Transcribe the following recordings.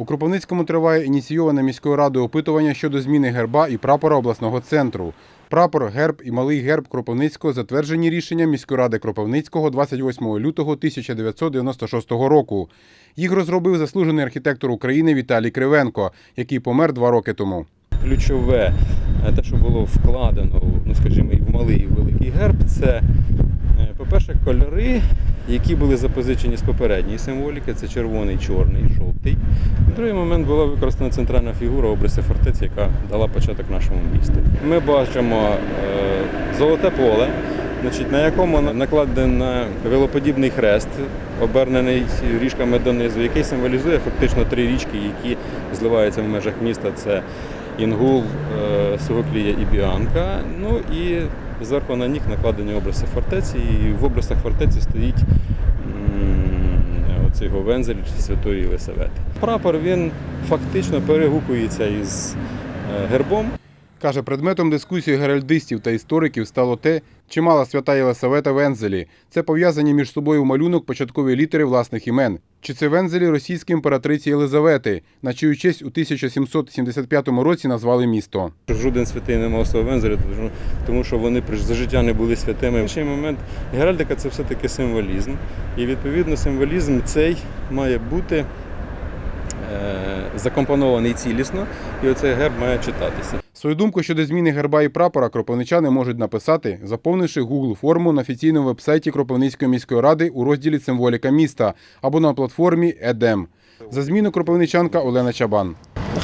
У Кропивницькому триває ініційоване міською радою опитування щодо зміни герба і прапора обласного центру. Прапор, герб і малий герб Кропивницького затверджені рішенням міської ради Кропивницького 28 лютого 1996 року. Їх розробив заслужений архітектор України Віталій Кривенко, який помер два роки тому. ключове, е, те, що було вкладено, ну скажімо, і в малий, і в великий герб, це, е, по-перше, кольори, які були запозичені з попередньої символіки, це червоний, чорний, жовтий. І другий момент була використана центральна фігура обриси фортеці, яка дала початок нашому місту. Ми бачимо е, золоте поле, на якому накладено велоподібний хрест, обернений ріжками донизу, який символізує фактично три річки, які зливаються в межах міста. Це Інгул, е, Сугоклія і Біанка. Ну і зверху на них накладені образи фортеці. І в образах фортеці стоїть м, оцей говензель Святої Єлисавети. Прапор він фактично перегукується із е, гербом. Каже, предметом дискусії геральдистів та істориків стало те, чи мала свята Єлисавета вензелі. Це пов'язані між собою малюнок початкові літери власних імен. Чи це вензелі російської імператриці Єлизавети, на чию честь у 1775 році назвали місто. Жоден святий не мав свого вензеля, тому- що вони за життя не були святими. Інший момент геральдика це все-таки символізм. І відповідно символізм цей має бути е, закомпонований цілісно, і оцей герб має читатися. Свою думку щодо зміни герба і прапора кропивничани можуть написати, заповнивши Google форму на офіційному вебсайті Кропивницької міської ради у розділі Символіка міста або на платформі ЕДЕМ. За зміну кропивничанка Олена Чабан.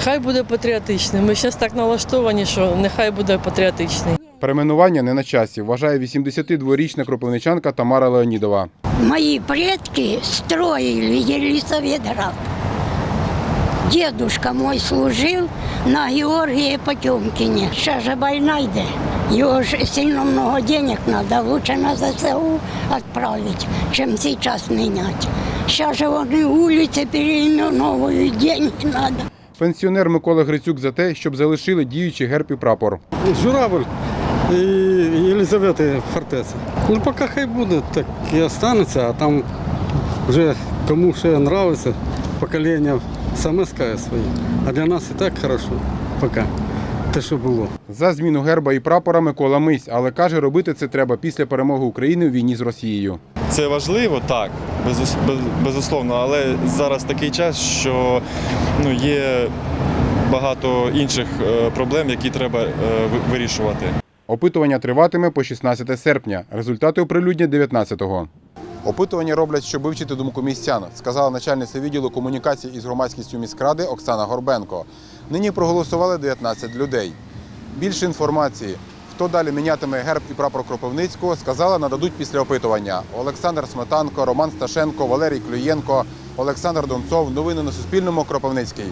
Хай буде патріотичний. Ми зараз так налаштовані, що нехай буде патріотичний. Перейменування не на часі, вважає 82-річна кропивничанка Тамара Леонідова. Мои предки строили Елисаветград. Дедушка мой служил на Георгии Потемкине. Сейчас же война йде. Його ж сильно много денег надо, лучше на ЗСУ отправить, чем сейчас менять. Сейчас же вони улицы переименовывают, деньги надо. Пенсіонер Микола Грицюк за те, щоб залишили діючий герб і прапор. Журавль і Єлизавети фортеця. Ну, поки хай буде, так і останеться, а там вже кому ще подобається, покоління саме скаже своє. А для нас і так хорошо, поки те, що було. За зміну герба і прапора Микола Мись, але каже, робити це треба після перемоги України у війні з Росією. Це важливо, так, безусловно, але зараз такий час, що ну, є багато інших е, проблем, які треба е, вирішувати. Опитування триватиме по 16 серпня. Результати оприлюднять 19-го. Опитування роблять, щоб вивчити думку містян, сказала начальниця відділу комунікацій із громадськістю міськради Оксана Горбенко. Нині проголосували 19 людей. Більше інформації, хто далі мінятиме герб і прапор Кропивницького, сказала, нададуть після опитування. Олександр Сметанко, Роман Сташенко, Валерій Клюєнко, Олександр Донцов. Новини на Суспільному. Кропивницький.